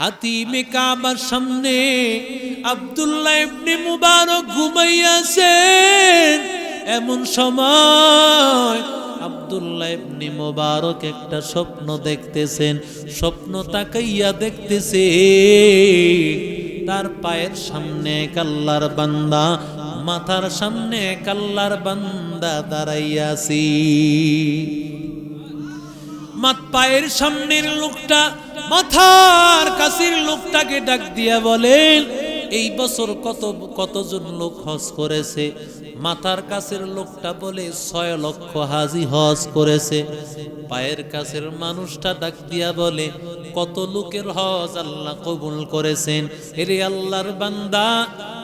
হাতিমে কাবার সামনে আব্দুল্লাহ ইবনে মুবারক ঘুমাইয়াছেন এমন সময় আব্দুল্লাহ ইবনে মুবারক একটা স্বপ্ন দেখতেছেন, স্বপ্ন তাকাইয়া দেখতেছে, তার পায়ের সামনে কাল্লার বান্দা, মাথার সামনে কাল্লার বান্দা দাঁড়াইয়াছি মাত পায়ের সামনের লোকটা মাথার কাছের লোকটাকে ডাক দিয়া বলেন, এই বছর কত, কতজন লোক হজ করেছে? মাথার কাছের লোকটা বলে, ছয় লক্ষ হাজি হজ করেছে। পায়ের কাছের মানুষটা ডাক দিয়া বলে, কত লোকের হজ আল্লাহ কবুল করেছেন। এরে আল্লাহর বান্দা,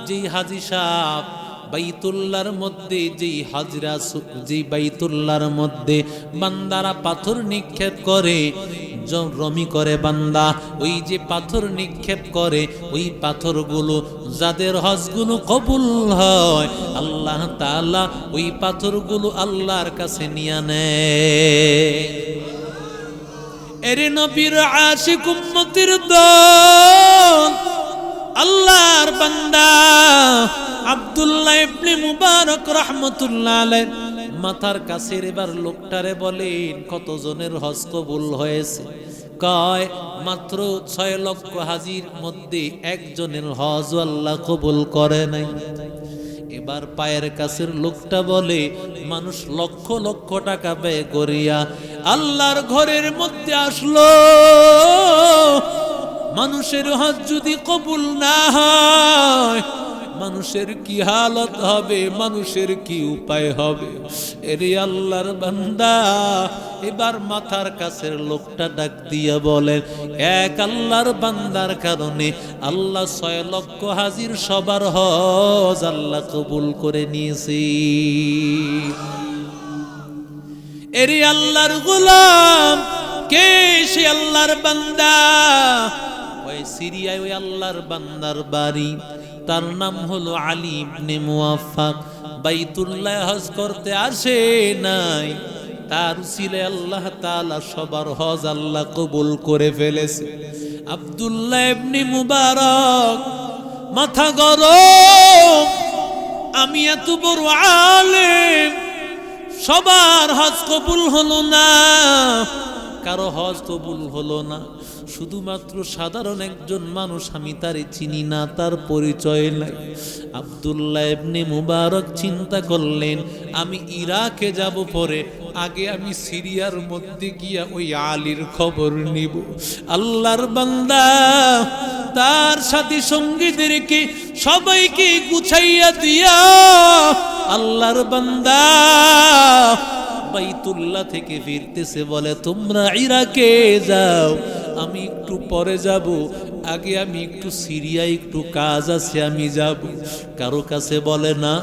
যেই হাজি সাহ বাইতুল্লার মধ্যে, যেই হাজরা যেই বাইতুল্লার মধ্যে বান্দারা পাথর নিক্ষেপ করে রমি করে বান্দা। ওই যে পাথর নিক্ষেপ করে, ওই পাথরগুলো যাদের হজগুলো কবুল হয়, আল্লাহ তাআলা ওই পাথরগুলো আল্লাহর কাছে নিয়ে নেয়। এরে নবীর আশিক উম্মতির দল, আল্লাহর বান্দা আব্দুল্লাহ ইবনে মুবারক রাহমাতুল্লাহ আলাইহ। মাথার কাছের এবার লোকটারে বলেন, কতজনের হজ কবুল হয়েছে? কয়, মাত্র ছয় লক্ষ হাজির মধ্যে একজনের হজ আল্লাহ কবুল করে নাই। এবার পায়ের কাছের লোকটা বলে, মানুষ লক্ষ লক্ষ টাকা ব্যয় করিয়া আল্লাহর ঘরের মধ্যে আসলো। মানুষের হজ যদি কবুল না হয় মানুষের কি হালত হবে, মানুষের কি উপায় হবে? এরে আল্লাহর বান্দা, এবার মাথার কাছের লোকটা ডাক দিয়া বলেন এক আল্লাহর বান্দার কারণে আল্লাহ ছয় লক্ষ হাজির সবার হজ আল্লাহ কবুল করে নিয়েছি। এরে আল্লাহর গোলাম, কে সে আল্লাহর বান্দা? ওই সিরিয়ায় ওই আল্লাহর বান্দার বাড়ি। তার নাম হলো আলী ইবনে মুয়াফাক বাইতুল্লাহ হজ করতে আসে নাই। তার উসিলে আল্লাহ তাআলা সবার হজ আল্লাহ কবুল করে ফেলেছে। আব্দুল্লাহ ইবনে মুবারক, মাথা গরম, আমি এত বড় আলেম, সবার হজ কবুল হলো না, কারও হজ কবুল হলো না। শুধুমাত্র সাধারণ একজন মানুষ আমি তারে চিনি না, তার পরিচয় নাই। আব্দুল্লাহ ইবনে মুবারক চিন্তা করলেন, আমি ইরাকে যাব পরে, আগে আমি সিরিয়ার মধ্যে গিয়া ওই আলীর খবর নিব। আল্লাহর বান্দা, তার সাথী সঙ্গীদেরকে সবাইকে গুছাইয়া দিয়া, আল্লাহর বান্দা বাইতুল্লাহ থেকে ফিরতেছে বলে, তোমরা ইরাকে যাও, আমি একটু পরে যাব। আগে আমি একটু সিরিয়ায় একটু কাজ আছে, আমি যাব। কারও কাছে বলে না,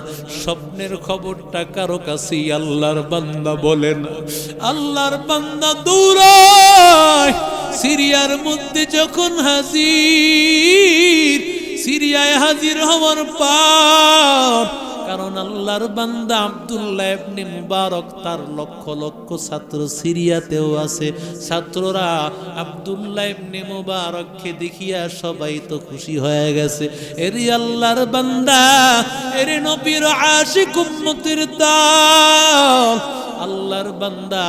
স্বপ্নের খবরটা কারও কাছেই আল্লাহর বান্দা বলে না। আল্লাহর বান্দা দৌড়ায় সিরিয়ার মধ্যে যখন হাজির, সিরিয়ায় হাজির হওয়ার পর কারণ আল্লাহর বান্দা আব্দুল্লাহ ইবনে মুবারক তার লক্ষ লক্ষ ছাত্র সিরিয়াতেও আছে। ছাত্ররা আব্দুল্লাহ ইবনে মুবারককে দেখিয়া সবাই তো খুশি হয়ে গেছে। এরি আল্লাহর বান্দা, এরি নবীর আশিক উম্মতের দল। আল্লাহর বান্দা।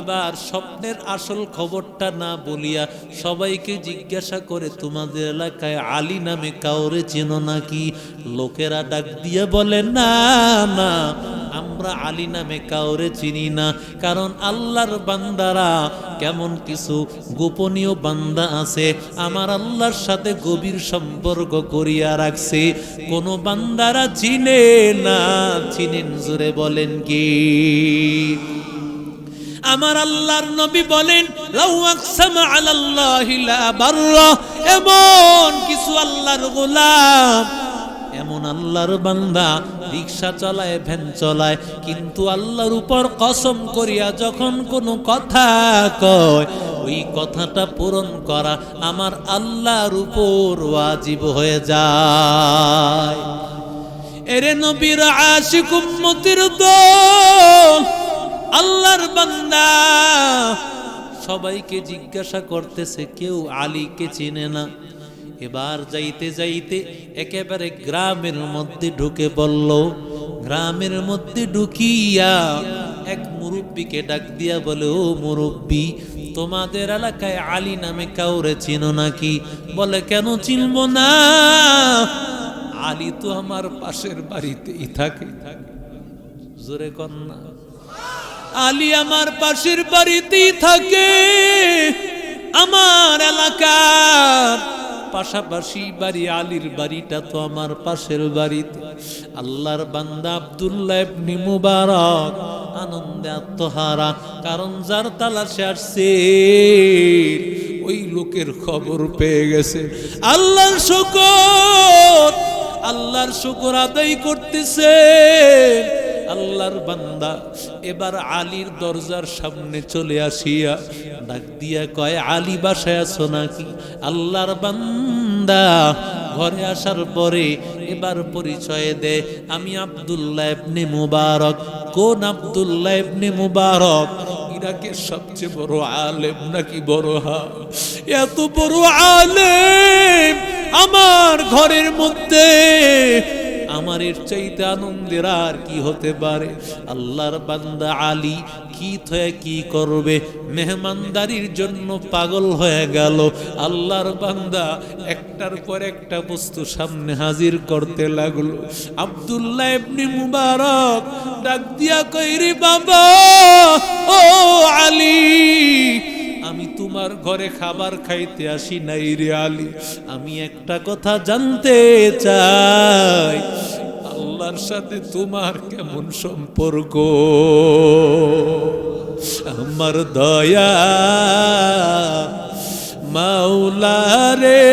এবার স্বপ্নের আসল খবরটা না বলিয়া সবাইকে জিজ্ঞাসা করে, তোমাদের এলাকায় আলী নামে কাউরে চেনো নাকি? লোকেরা ডাক দিয়ে বলে, না না আমরা আলী নামে কাউরে চিনি না। কারণ আল্লাহর বান্দারা কেমন কিছু গোপনীয় বান্দা আছে, আমার আল্লাহর সাথে গভীর সম্পর্ক করিয়া রাখছে। কোন বান্দারা চিনে না, চিনেন জোরে বলেন কি? আমার আল্লাহর নবী বলেন এমন কিছু আল্লাহর গোলাম এমন আল্লাহর বান্দা, রিক্সা চলায়, ভ্যান চলায়, কিন্তু আল্লাহর উপর কসম করিয়া যখন কোনো কথা কয়, ওই কথাটা পূরণ করা আমার আল্লাহর উপর ওয়াজিব হয়ে যায়। এরে নবীর আশিক উম্মতির আল্লাহর বান্দা, সবাইকে জিজ্ঞাসা করতেছে, কেউ আলীকে চিনে না। এবার যাইতে যাইতে একেবারে গ্রামের মধ্যে ঢুকে পড়ল। গ্রামের মধ্যে ঢুকিয়া এক মুরব্বীকে ডাক দিয়া বলে, ও মুরব্বী, তোমাদের এলাকায় আলী নামে কাউরে চিনো নাকি? বলে, কেন চিনব না? আলী তো আমার পাশের বাড়িতেই থাকে। জোরে কন্যা আলী আমার পাশের বাড়িতেই থাকে। আমার এলাকার পাশাপাশি বাড়ি, আলীর বাড়িটা তো আমার পাশের বাড়িতে। আল্লাহর বান্দা আব্দুল্লাহ ইবনে মুবারক আনন্দে আত্মহারা, কারণ যার তালাশে আসছে, ওই লোকের খবর পেয়ে গেছে। আল্লাহর শুকর আল্লাহর শুকর আদায় করতেছে। আল্লাহর বান্দা, এবার আলীর দরজার সামনে চলে আসিয়া ডাক দিয়া কয়, আলী বাসায় আছো নাকি? আল্লাহর বান্দা। ঘরে আসার পরে এবার পরিচয় দে, আমি আব্দুল্লাহ ইবনে মুবারক। কোন আব্দুল্লাহ ইবনে মুবারক? ইরাকের সবচেয়ে বড় আলেম নাকি বড় হা এত বড় আলেম আমার ঘরের মধ্যে এর চাইতে আনন্দের আর কি হতে পারে? আল্লাহর বান্দা আলী কি থয়ে কি করবে? মেহমানদারির জন্য পাগল হয়ে গেল। আল্লাহর বান্দা একটার পর একটা বস্তু সামনে হাজির করতে লাগল। আব্দুল্লাহ ইবনে মুবারক ডাক দিয়া কইরি বাবা, ও আলী, আমি তোমার ঘরে খাবার খাইতে আসি নাই রে আলী। আমি একটা কথা জানতে চাই আল্লাহর সাথে তোমার কেমন সম্পর্ক? আমার দয়া মাওলা রে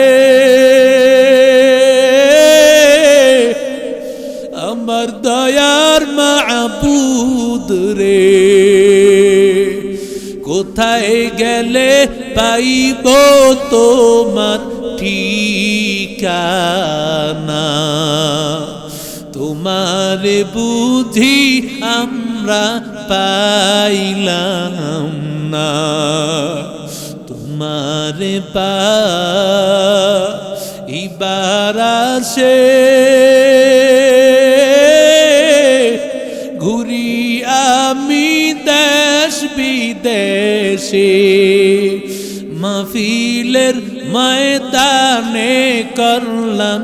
আমার দয়ার মাবুদ রে। কোথায় গেলে পাইব তোমার ঠিকানা? তোমার বুঝি আমরা পাইলাম না। তোমার পা ঘুরি আমি দেশ বিদেশে মাহফিলের ময়দানে করলাম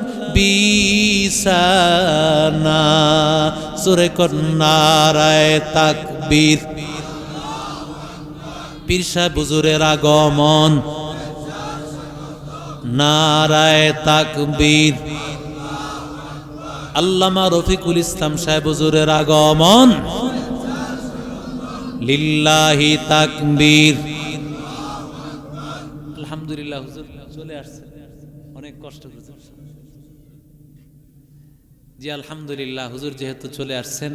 বিসানা সুরে কন্যারায় তাকবীর। হুজুরের আগমন। নারায় তাকবীর। আল্লামা রফিকুল ইসলাম সাহেব হুজুরের আগমন। লিল্লাহি তাকবীর। আলহামদুলিল্লাহ, হুজুর চলে আসছে। অনেক কষ্ট হুজুর জি আলহামদুলিল্লাহ হুজুর যেহেতু চলে আসছেন।